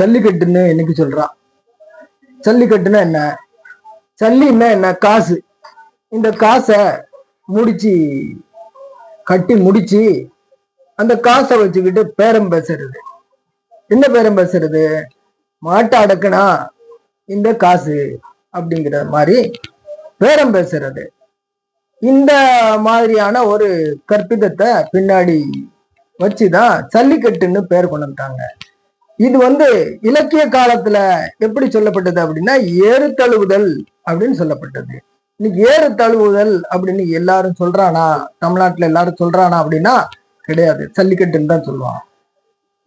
ஜல்லிக்கட்டுன்னு இன்னைக்கு சொல்றான் ஜல்லிக்கட்டுன்னா என்ன? சல்லின்னா என்ன? காசு. இந்த காசை முடிச்சு கட்டி முடிச்சு அந்த காசை வச்சுக்கிட்டு பேரம் பேசுறது. என்ன பேரம் பேசுறது? மாட்டை அடக்குனா இந்த காசு அப்படிங்கிற மாதிரி பேரம் பேசுறது. இந்த மாதிரியான ஒரு கற்பிதத்தை பின்னாடி வச்சுதான் ஜல்லிக்கட்டுன்னு பேர் கொண்டு வந்துட்டாங்க இது வந்து இலக்கிய காலத்துல எப்படி சொல்லப்பட்டது அப்படின்னா ஏறு தழுவுதல் அப்படின்னு சொல்லப்பட்டது. இன்னைக்கு ஏறு தழுவுதல் அப்படின்னு எல்லாரும் சொல்றானா தமிழ்நாட்டுல எல்லாரும் சொல்றானா அப்படின்னா கிடையாது. ஜல்லிக்கட்டுன்னு தான் சொல்லுவான்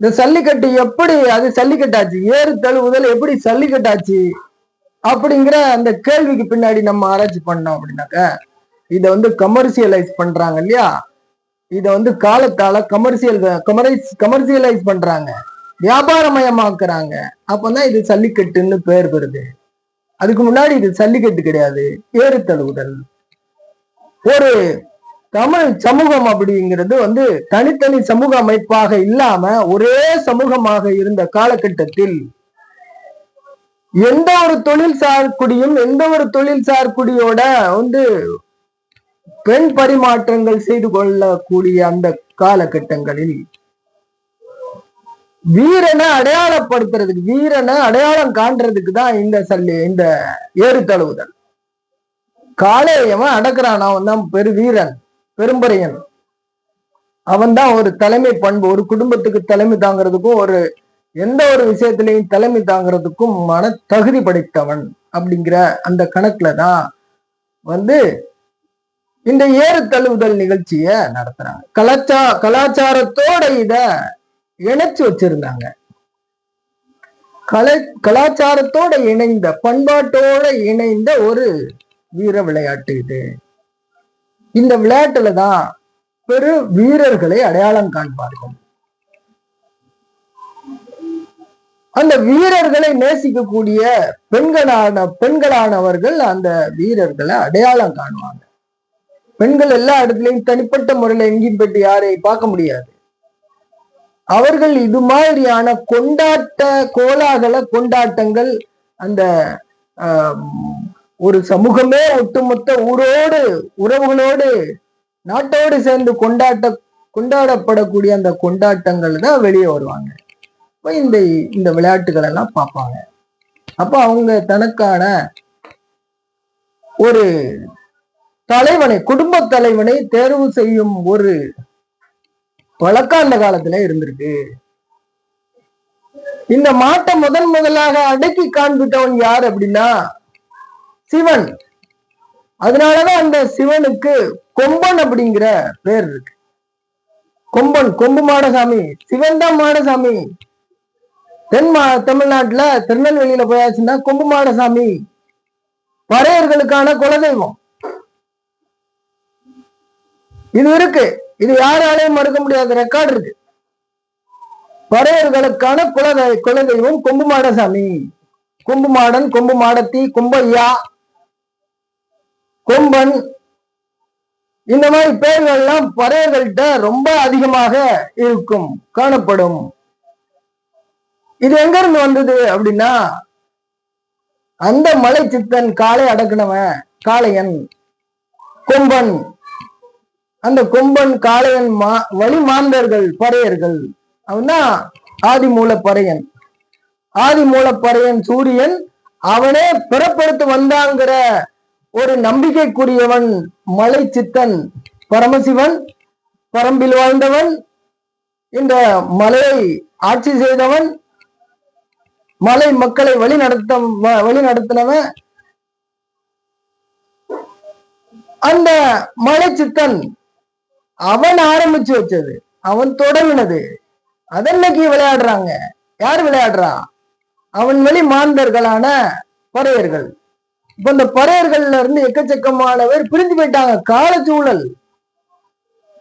இந்த சல்லிக்கட்டு எப்படி அது சல்லிக்கட்டாச்சு ஏறு தழுவுதல் எப்படி சல்லிக்கட்டாச்சு அப்படிங்கிற அந்த கேள்விக்கு பின்னாடி நம்ம ஆராய்ச்சி பண்ணோம் அப்படின்னாக்க இதை வந்து கமர்சியலைஸ் பண்றாங்க இல்லையா? இதை வந்து காலத்தால கமர்சியல் கமரைஸ் கமர்சியலைஸ் பண்றாங்க. வியாபாரமயமாக்குறாங்க. அப்பதான் இது சல்லிக்கட்டுன்னு பேர் பெறுது அதுக்கு முன்னாடி இது சல்லிக்கட்டு கிடையாது. ஏறு தழுவுதல். ஒரு தமிழ் சமூகம் அப்படிங்கிறது வந்து தனித்தனி சமூக அமைப்பாக இல்லாம ஒரே சமூகமாக இருந்த காலகட்டத்தில் எந்த ஒரு தொழில் சார்குடியும் எந்த ஒரு தொழில் சார்குடியோட வந்து பெண் பரிமாற்றங்கள் செய்து கொள்ளக்கூடிய அந்த காலகட்டங்களில் வீரனை அடையாளப்படுத்துறதுக்கு வீரனை அடையாளம் காண்றதுக்கு தான் இந்த சல்லி இந்த ஏறு தழுவுதல். காளையவன் அடக்குறான் அவன் தான் பெரு வீரன் பெரும்பறையன் அவன் தான் ஒரு தலைமை பண்பு ஒரு குடும்பத்துக்கு தலைமை தாங்கிறதுக்கும் ஒரு எந்த ஒரு விஷயத்திலையும் தலைமை தாங்கிறதுக்கும் மன தகுதி படைத்தவன் அப்படிங்கிற அந்த கணக்குல தான் வந்து இந்த ஏறு தழுவுதல் நிகழ்ச்சிய நடத்துறாங்க. கலாச்சா கலாச்சாரத்தோட இத இணைச்சு வச்சிருந்தாங்க. கலை கலாச்சாரத்தோட இணைந்த பண்பாட்டோட இணைந்த ஒரு வீர விளையாட்டு இது. இந்த விளையாட்டுல தான் பெரு வீரர்களை அடையாளம் காண்பார்கள் அந்த வீரர்களை நேசிக்கக்கூடிய பெண்களான பெண்களானவர்கள் அந்த வீரர்களை அடையாளம் காணுவாங்க. பெண்கள் எல்லா இடத்துலயும் தனிப்பட்ட முறையில எங்கேயும் போயிட்டு யாரையும் பார்க்க முடியாது. அவர்கள் இது மாதிரியான கொண்டாட்ட கோலாகல கொண்டாட்டங்கள் அந்த ஒரு சமூகமே ஒட்டுமொத்த ஊரோடு உறவுகளோடு நாட்டோடு சேர்ந்து கொண்டாட்ட கொண்டாடப்படக்கூடிய அந்த கொண்டாட்டங்கள் தான் வெளியே வருவாங்க. அப்ப இந்த இந்த விளையாட்டுகள் எல்லாம் பார்ப்பாங்க. அப்ப அவங்க தனக்கான ஒரு தலைவனை குடும்ப தலைவனை தேர்வு செய்யும் ஒரு பழக்கம் அந்த காலத்துல இருந்திருக்கு. இந்த மாட்டை முதன் முதலாக அடக்கி காண்பித்தவன் யார் அப்படின்னா சிவன். அதனாலதான் அந்த சிவனுக்கு கொம்பன் அப்படிங்கிற பேர் இருக்கு. கொம்பன் கொம்பு மாடசாமி. சிவன் தான் மாடசாமி. தென் மா தமிழ்நாட்டுல திருநெல்வேலியில போயாச்சுன்னா கொம்பு மாடசாமி. பறையர்களுக்கான குலதெய்வம். இது இருக்கு. இது யாராலையும் மறுக்க முடியாத ரெக்கார்டு இருக்கு. பறையர்களுக்கான குலதெ குலதெய்வம் கொம்பு மாடசாமி கொம்பு மாடன் கொம்பு மாடத்தி கொம்பையா கொம்பன். இந்த மாதிரி பெயர்கள்லாம் பறையர்கள்ட்ட ரொம்ப அதிகமாக இருக்கும் காணப்படும். இது எங்க இருந்து வந்தது அப்படின்னா அந்த மலை சித்தன் காளை அடக்குனவன் காளையன் கொம்பன். அந்த கொம்பன் காளையன் மா வழி மாந்தர்கள் பறையர்கள். அவன்தான் ஆதி பறையன் ஆதி பறையன் சூரியன் அவனே பிறப்படுத்து வந்தாங்கிற ஒரு நம்பிக்கைக்குரியவன் மலை சித்தன் பரமசிவன் பரம்பில் வாழ்ந்தவன் இந்த மலையை ஆட்சி செய்தவன் மலை மக்களை வழி நடத்த வழி நடத்தினவன். அந்த மலை சித்தன் அவன் ஆரம்பிச்சு வச்சது அவன் தொடங்கினது. அதன்னைக்கு விளையாடுறாங்க. யார் விளையாடுறா? அவன் வழி மாந்தர்களான பறையர்கள். இப்ப இந்த பறையர்கள்ல இருந்து எக்கச்சக்கமானவர் பிரிஞ்சு போயிட்டாங்க. காலச்சூழல்.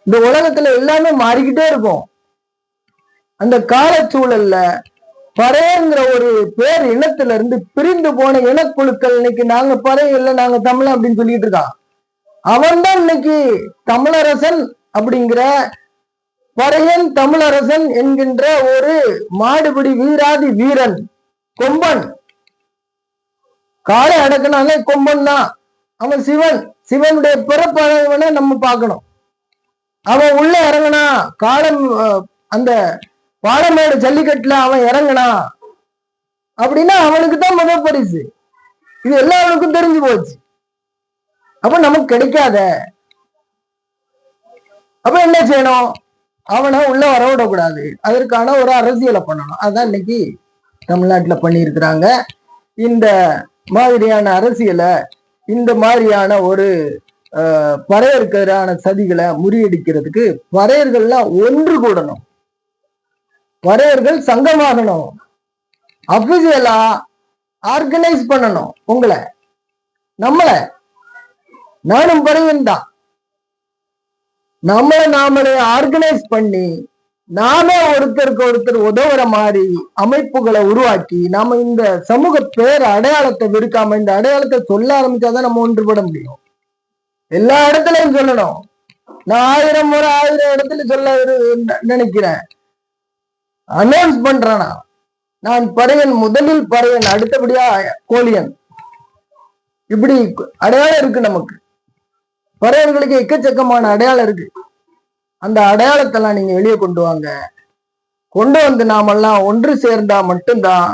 இந்த உலகத்துல எல்லாமே மாறிக்கிட்டே இருக்கும். அந்த காலச்சூழல்ல பறையங்கிற ஒரு பேர் இனத்துல இருந்து பிரிந்து போன இனக்குழுக்கள் இன்னைக்கு நாங்க பறைய நாங்க தமிழ் அப்படின்னு சொல்லிட்டு இருக்கான். அவன் தான் இன்னைக்கு தமிழரசன். அப்படிங்கிற பறையன் தமிழரசன் என்கின்ற ஒரு மாடுபிடி வீராதி வீரன் கொம்பன். காலை அடக்கினாலே கொம்பன் தான். அவன் சிவன். சிவனுடைய பிறப்பழவனை நம்ம பார்க்கணும். அவன் உள்ள இறங்கினா காலம் அந்த பாலமேடு ஜல்லிக்கட்டுல அவன் இறங்கினா அப்படின்னா அவனுக்கு தான் முதல் பரிசு. இது எல்லாருக்கும் தெரிஞ்சு போச்சு. அப்ப நமக்கு கிடைக்காத செய்யணும். அவனை உள்ள வர விடக்கூடாது. அதற்கான ஒரு அரசியலை பண்ணணும். அதான் இன்னைக்கு தமிழ்நாட்டுல பண்ணியிருக்கிறாங்க. இந்த மாதிரியான அரசியலை இந்த மாதிரியான ஒரு அஹ், சதிகளை முறியடிக்கிறதுக்கு பறையர்கள்லாம் ஒன்று கூடணும். பறையர்கள் சங்கமாகணும். அபிஷியலா ஆர்கனைஸ் பண்ணணும். உங்களை. நம்மளை. நானும் பறையன் தான். நம்மளை நாமளே ஆர்கனைஸ் பண்ணி நாமே ஒருத்தருக்கு ஒருத்தர் உதவுற மாதிரி அமைப்புகளை உருவாக்கி நாம இந்த சமூக பேர் அடையாளத்தை விடுக்காம இந்த அடையாளத்தை சொல்ல ஆரம்பிச்சாதான் நம்ம ஒன்றுபட முடியும். எல்லா இடத்துலயும் சொல்லணும். நான் ஆயிரம் முறை ஆயிரம் இடத்துல சொல்ல நினைக்கிறேன். அனௌன்ஸ் பண்றேனா? நான் பறையன் முதலில் பறையன் அடுத்தபடியா கோழியன். இப்படி அடையாளம் இருக்கு நமக்கு. பறையர்களுக்கு எக்கச்சக்கமான அடையாளம் இருக்கு. அந்த அடையாளத்தெல்லாம் நீங்க வெளியே கொண்டு வாங்க. கொண்டு வந்து நாமெல்லாம் ஒன்று சேர்ந்தா மட்டும்தான்.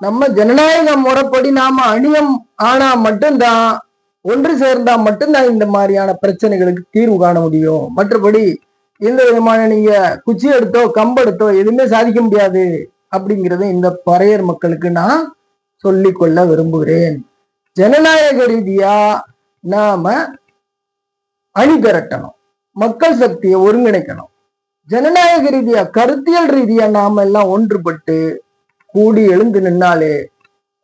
நம்ம ஜனநாயக முறைப்படி நாம அணியம் ஆனா மட்டும்தான். ஒன்று சேர்ந்தா மட்டும்தான் இந்த மாதிரியான பிரச்சனைகளுக்கு தீர்வு காண முடியும். மற்றபடி எந்த விதமான நீங்க குச்சி எடுத்தோ கம்பெடுத்தோ எதுவுமே சாதிக்க முடியாது. அப்படிங்கறத இந்த பறையர் மக்களுக்கு நான் சொல்லிக்கொள்ள விரும்புகிறேன். ஜனநாயக ரீதியா நாம அணி திரட்டணும் மக்கள் சக்தியை ஒருங்கிணைக்கணும். ஜனநாயக ரீதியா கருத்தியல் ரீதியா நாம எல்லாம் ஒன்றுபட்டு கூடி எழுந்து நின்னாலே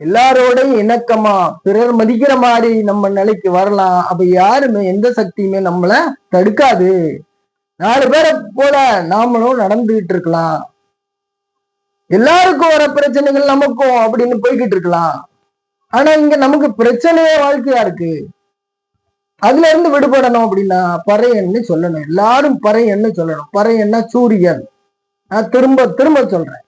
எல்லாரோடையும் இணக்கமா பிறர் மதிக்கிற மாதிரி நம்ம நிலைக்கு வரலாம். அப்ப யாருமே எந்த சக்தியுமே நம்மள தடுக்காது. நாலு பேரை போல நாமளும் நடந்துகிட்டு இருக்கலாம். எல்லாருக்கும் வர பிரச்சனைகள் நமக்கும் அப்படின்னு போய்கிட்டு இருக்கலாம். ஆனா இங்க நமக்கு பிரச்சனையே வாழ்க்கையா இருக்கு. அதுல இருந்து விடுபடணும் அப்படின்னா பறையன்னு சொல்லணும். எல்லாரும் பறையன்னு சொல்லணும். பறையன்னா சூரியன். நான் திரும்ப திரும்ப சொல்றேன்.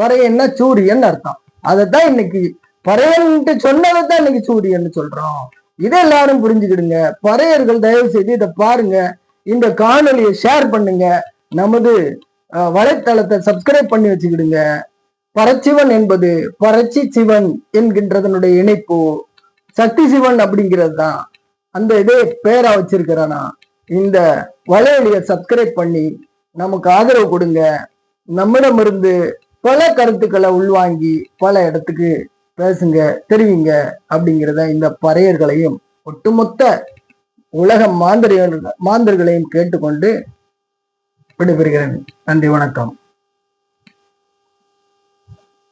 பறையன்னா சூரியன் அர்த்தம். அதைத்தான் இன்னைக்கு பறையன்ட்டு சொன்னதைத்தான் இன்னைக்கு சூரியன் சொல்றோம். இதை எல்லாரும் புரிஞ்சுக்கிடுங்க. பறையர்கள் தயவு செய்து இதை பாருங்க. இந்த காணொலியை ஷேர் பண்ணுங்க. நமது வலைத்தளத்தை சப்ஸ்கிரைப் பண்ணி வச்சுக்கிடுங்க. பரச்சிவன் என்பது பரச்சி சிவன் என்கின்றதனுடைய இணைப்பு. சக்தி சிவன் அப்படிங்கிறது தான் அந்த இதே பேரா வச்சிருக்கிறானா இந்த வலையொலியை சப்ஸ்கிரைப் பண்ணி நமக்கு ஆதரவு கொடுங்க. நம்மிடமிருந்து பல கருத்துக்களை உள்வாங்கி பல இடத்துக்கு பேசுங்க தெரிவிங்க அப்படிங்கிறத இந்த பறையர்களையும் ஒட்டுமொத்த உலக மாந்தர்கள் மாந்தர்களையும் கேட்டுக்கொண்டு விடைபெறுகிறேன். நன்றி வணக்கம்.